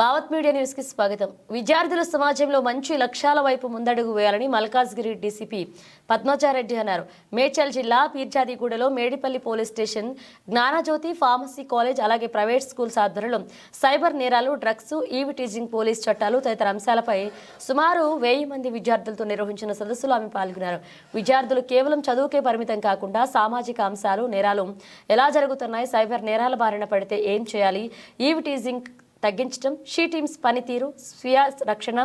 Bhavat media న్యూస్కి స్వాగతం. విద్యార్థులు సమాజంలో మంచి లక్ష్యాల వైపు ముందడుగు వేయాలని మల్కాజ్గిరి డీసీపీ పద్మజారెడ్డి అన్నారు. మేడ్చల్ జిల్లా పీర్జాదిగూడలో Medipally police station Gnana Jyothi pharmacy college అలాగే ప్రైవేట్ స్కూల్స్ ఆధ్వర్యంలో సైబర్ నేరాలు డ్రగ్స్ ఈవి టీజింగ్ పోలీస్ చట్టాలు తదితర అంశాలపై సుమారు వెయ్యి మంది విద్యార్థులతో నిర్వహించిన సదస్సులో ఆమె పాల్గొన్నారు. విద్యార్థులు కేవలం చదువుకే పరిమితం కాకుండా సామాజిక అంశాలు నేరాలు ఎలా జరుగుతున్నాయి సైబర్ నేరాల బారిన పడితే ఏం చేయాలి ఈవి టీజింగ్ తగ్గించడం షీ టీమ్స్ పనితీరు స్వీయ రక్షణ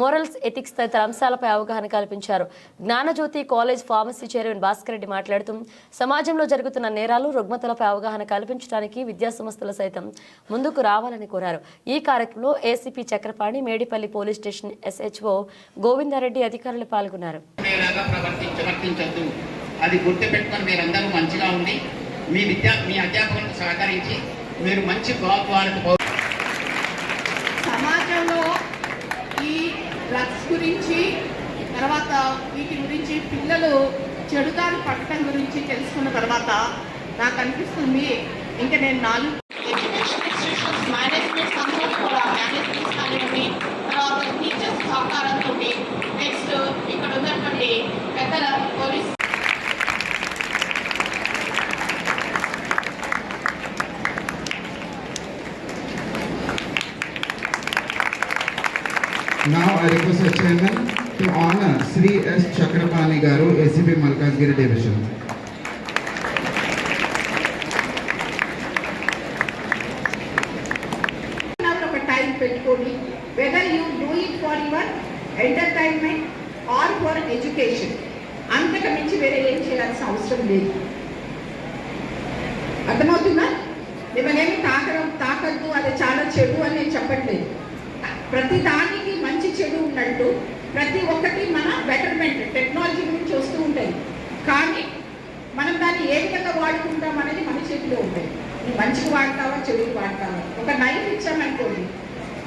మోరల్స్ ఎథిక్స్ తదితర అంశాలపై అవగాహన కల్పించారు. Gnana Jyothi college pharmacy chairman Bhaskar Reddy మాట్లాడుతూ సమాజంలో జరుగుతున్న నేరాలు రుగ్మతలపై అవగాహన కల్పించడానికి విద్యాసంస్థలు సైతం ముందుకు రావాలని కోరారు. ఈ కార్యక్రమంలో ACP Chakrapani Medipally police station SHO Govinda Reddy అధికారులు పాల్గొన్నారు. అది గుర్తుపెట్టుకొని మీరందరూ మంచిగా ఉండి మీ విద్యా మీ అధ్యాపకులకు సహకరించి మీరు మంచి సమాజంలో ఈ డ్రగ్స్ గురించి తర్వాత వీటి గురించి పిల్లలు చెడుదారి పట్టడం గురించి తెలుసుకున్న తర్వాత నాకు అనిపిస్తుంది ఇంకా నేను నాలుగు మేనేజ్మెంట్ సంస్థలు కూడా మేనేజ్మెంట్ కానివ్వండి తర్వాత టీచర్స్ సహకారంతో నెక్స్ట్ ఇక్కడ ఉన్నటువంటి పెద్దల police Now I request the chairman to honor Sri S. Chakrapani Garu, ACP Malkazgiri Division. అన్నది ఒక టైం పెట్టుకోండి whether you do it for your entertainment or for education అంతకు మించి వేరే ఏం చేయాల్సిన అవసరం లేదు అర్థమవుతుందా మిమ్మల్ని తాకడం తాకద్దు అది చాలా చెడు అని నేను చెప్పట్లేదు ప్రతి దాని చెడు ప్రతి ఒక్కటి మన బెటర్మెంట్ టెక్నాలజీ గురించి వస్తూ ఉంటాయి. కానీ మనం దాన్ని ఏ విధంగా వాడుకుంటాం అనేది మన చేతిలో ఉంటాయి. నువ్వు మంచికి వాడతావా చెడుకి వాడతావా? ఒక నైఫ్ ఇచ్చామనుకోండి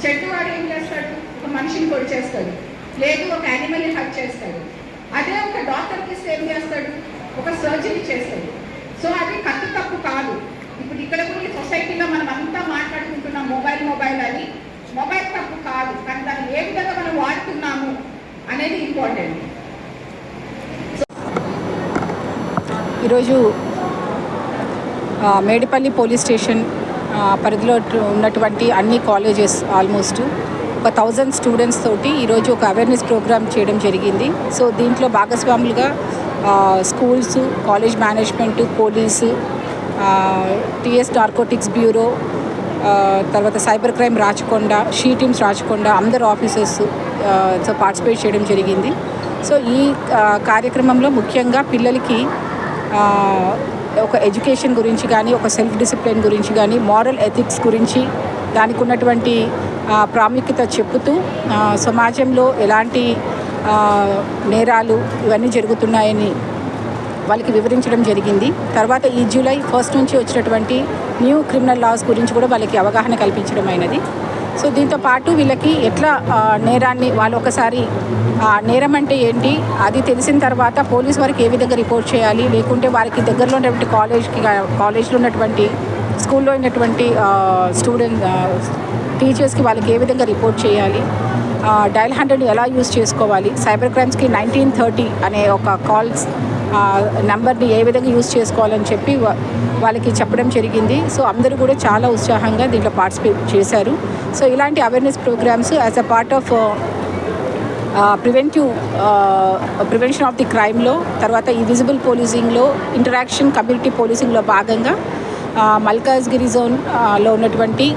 చెట్టు వాడు ఏం చేస్తాడు? ఒక మనిషిని పొడి చేస్తాడు. లేదు ఒక యానిమల్ని హక్ చేస్తాడు. అదే ఒక డాక్టర్కి ఇస్తే ఏం చేస్తాడు? ఒక సర్జరీ చేస్తాడు. సో అది కత్తి తప్పు కాదు. ఇప్పుడు ఇక్కడ కూడా సొసైటీలో మనం అంతా మాట్లాడుకుంటున్నాం మొబైల్ మొబైల్ అని. మొబైల్ తప్పు కాదు. కానీ దాన్ని ఏ విధంగా వాడుతున్నాము అనేది ఇంపార్టెంట్. ఈరోజు మేడిపల్లి పోలీస్ స్టేషన్ పరిధిలో ఉన్నటువంటి అన్ని కాలేజెస్ ఆల్మోస్ట్ ఒక థౌజండ్ స్టూడెంట్స్ తోటి ఈరోజు ఒక అవేర్నెస్ ప్రోగ్రామ్ చేయడం జరిగింది. సో దీంట్లో భాగస్వాములుగా schools college management police TS narcotics bureau తర్వాత cyber crime Rachakonda she teams Rachakonda అందరు ఆఫీసర్స్ సో పార్టిసిపేట్ చేయడం జరిగింది. సో ఈ కార్యక్రమంలో ముఖ్యంగా పిల్లలకి ఒక ఎడ్యుకేషన్ గురించి కానీ ఒక సెల్ఫ్ డిసిప్లిన్ గురించి కానీ మారల్ ఎథిక్స్ గురించి దానికి ఉన్నటువంటి ప్రాముఖ్యత చెప్పుతూ సమాజంలో ఎలాంటి నేరాలు ఇవన్నీ జరుగుతున్నాయని వాళ్ళకి వివరించడం జరిగింది. తర్వాత ఈ జూలై ఫస్ట్ నుంచి వచ్చినటువంటి న్యూ క్రిమినల్ లాస్ గురించి కూడా వాళ్ళకి అవగాహన కల్పించడం అయినది సో దీంతో పాటు వీళ్ళకి ఎట్లా నేరాన్ని వాళ్ళు ఒకసారి నేరం అంటే ఏంటి అది తెలిసిన తర్వాత పోలీస్ వారికి ఏ విధంగా రిపోర్ట్ చేయాలి లేకుంటే వారికి దగ్గరలో ఉన్నటువంటి కాలేజ్కి కాలేజ్లో ఉన్నటువంటి స్కూల్లో ఉన్నటువంటి స్టూడెంట్ టీచర్స్కి వాళ్ళకి ఏ విధంగా రిపోర్ట్ చేయాలి డైల్ హండ్రెడ్ ఎలా యూజ్ చేసుకోవాలి సైబర్ క్రైమ్స్కి నైన్టీన్ థర్టీ అనే ఒక కాల్స్ నెంబర్ని ఏ విధంగా యూజ్ చేసుకోవాలని చెప్పి వాళ్ళకి చెప్పడం జరిగింది. సో అందరూ కూడా చాలా ఉత్సాహంగా దీంట్లో పార్టిసిపేట్ చేశారు. సో ఇలాంటి awareness programs as a part of preventive prevention of the క్రైమ్లో తర్వాత ఈ విజిబుల్ పోలీసింగ్లో ఇంటరాక్షన్ కమ్యూనిటీ పోలీసింగ్లో భాగంగా మల్కాజ్గిరి జోన్లో ఉన్నటువంటి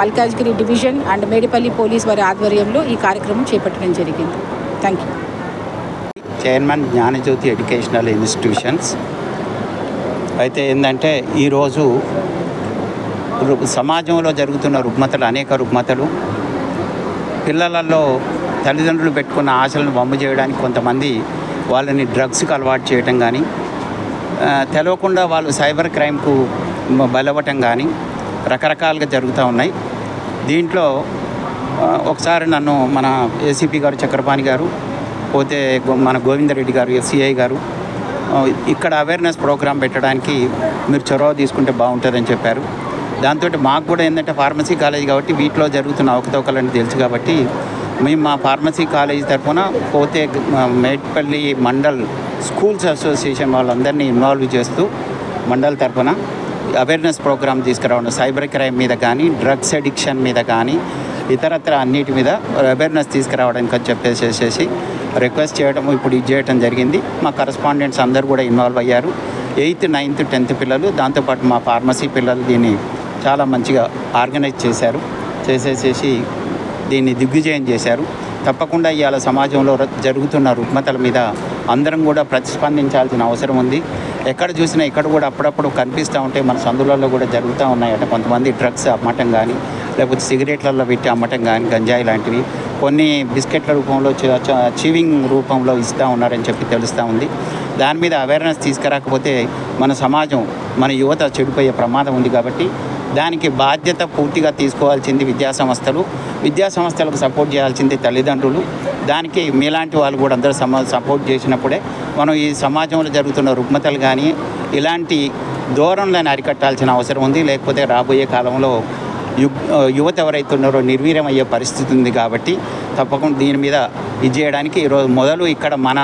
Malkajgiri division and Medipally police వారి ఆధ్వర్యంలో ఈ కార్యక్రమం చేపట్టడం జరిగింది. Thank you chairman Gnana Jyothi educational institutions. అయితే ఏంటంటే ఈరోజు సమాజంలో జరుగుతున్న రుగ్మతలు అనేక రుగ్మతలు పిల్లలలో తల్లిదండ్రులు పెట్టుకున్న ఆశలను బొమ్మ చేయడానికి కొంతమంది వాళ్ళని డ్రగ్స్కి అలవాటు చేయటం కానీ తెలవకుండా వాళ్ళు సైబర్ క్రైమ్కు బలవటం కానీ రకరకాలుగా జరుగుతూ ఉన్నాయి. దీంట్లో ఒకసారి నన్ను మన ఏసీపీ గారు చక్రపాణి గారు పోతే మన గోవిందరెడ్డి గారు ఎస్సీఐ గారు ఇక్కడ అవేర్నెస్ ప్రోగ్రామ్ పెట్టడానికి మీరు చొరవ తీసుకుంటే బాగుంటుందని చెప్పారు. దాంతో మాకు కూడా ఏంటంటే ఫార్మసీ కాలేజ్ కాబట్టి వీటిలో జరుగుతున్న అవకతవకలని తెలుసు కాబట్టి మేము మా ఫార్మసీ కాలేజ్ తరఫున పోతే మేట్పల్లి మండల్ స్కూల్స్ అసోసియేషన్ వాళ్ళందరినీ ఇన్వాల్వ్ చేస్తూ మండల్ తరఫున అవేర్నెస్ ప్రోగ్రామ్ తీసుకురావడం సైబర్ క్రైమ్ మీద కానీ డ్రగ్స్ అడిక్షన్ మీద కానీ ఇతరత్ర అన్నిటి మీద అవేర్నెస్ తీసుకురావడానికి అని చెప్పేసేసి రిక్వెస్ట్ చేయడం ఇప్పుడు ఇది చేయడం జరిగింది. మా కరస్పాండెంట్స్ అందరూ కూడా ఇన్వాల్వ్ అయ్యారు. ఎయిత్ నైన్త్ టెన్త్ పిల్లలు దాంతోపాటు మా ఫార్మసీ పిల్లలు దీన్ని చాలా మంచిగా ఆర్గనైజ్ చేశారు. చేసేసేసి దీన్ని దిగ్విజయం చేశారు. తప్పకుండా ఇవాళ సమాజంలో జరుగుతున్న రుగ్మతల మీద అందరం కూడా ప్రతిస్పందించాల్సిన అవసరం ఉంది. ఎక్కడ చూసినా ఇక్కడ కూడా అప్పుడప్పుడు కనిపిస్తూ ఉంటే మన సందులలో కూడా జరుగుతూ ఉన్నాయట. కొంతమంది డ్రగ్స్ అమ్మటం కానీ లేకపోతే సిగరెట్లలో పెట్టి అమ్మటం కానీ గంజాయి లాంటివి. కొన్ని బిస్కెట్ల రూపంలో చ- చ- చీవింగ్ రూపంలో ఇస్తూ ఉన్నారని చెప్పి తెలుస్తూ ఉంది. దాని మీద అవేర్నెస్ తీసుకురాకపోతే మన సమాజం మన యువత చెడిపోయే ప్రమాదం ఉంది కాబట్టి దానికి బాధ్యత పూర్తిగా తీసుకోవాల్సింది విద్యాసంస్థలు విద్యాసంస్థలకు సపోర్ట్ చేయాల్సింది తల్లిదండ్రులు. దానికి మీలాంటి వాళ్ళు కూడా అందరూ సమ సపోర్ట్ చేసినప్పుడే మనం ఈ సమాజంలో జరుగుతున్న రుగ్మతలు కానీ ఇలాంటి ధోరణులను అరికట్టాల్సిన అవసరం ఉంది. లేకపోతే రాబోయే కాలంలో యు యువత ఎవరైతే ఉన్నారో నిర్వీర్యం అయ్యే పరిస్థితి ఉంది కాబట్టి తప్పకుండా దీని మీద ఇది చేయడానికి ఈరోజు మొదలు ఇక్కడ మన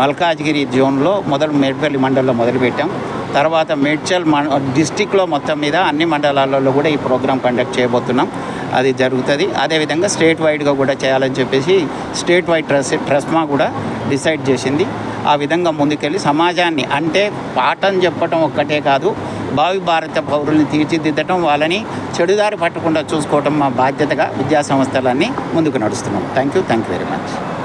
మల్కాజ్గిరి జోన్లో మొదలు మేడ్పల్లి మండలంలో మొదలుపెట్టాం. తర్వాత మేడ్చల్ మన డిస్టిక్లో మొత్తం మీద అన్ని మండలాలలో కూడా ఈ ప్రోగ్రాం కండక్ట్ చేయబోతున్నాం. అది జరుగుతుంది. అదేవిధంగా స్టేట్ వైడ్గా కూడా చేయాలని చెప్పేసి స్టేట్ వైడ్ ట్రస్ ట్రస్మా కూడా డిసైడ్ చేసింది. ఆ విధంగా ముందుకెళ్ళి సమాజాన్ని అంటే పాఠం చెప్పటం ఒక్కటే కాదు భావి భారత పౌరుల్ని తీర్చిదిద్దటం వాళ్ళని చెడుదారి పట్టకుండా చూసుకోవటం మా బాధ్యతగా విద్యా సంస్థలన్నీ ముందుకు నడుస్తున్నాం. Thank you thank you very much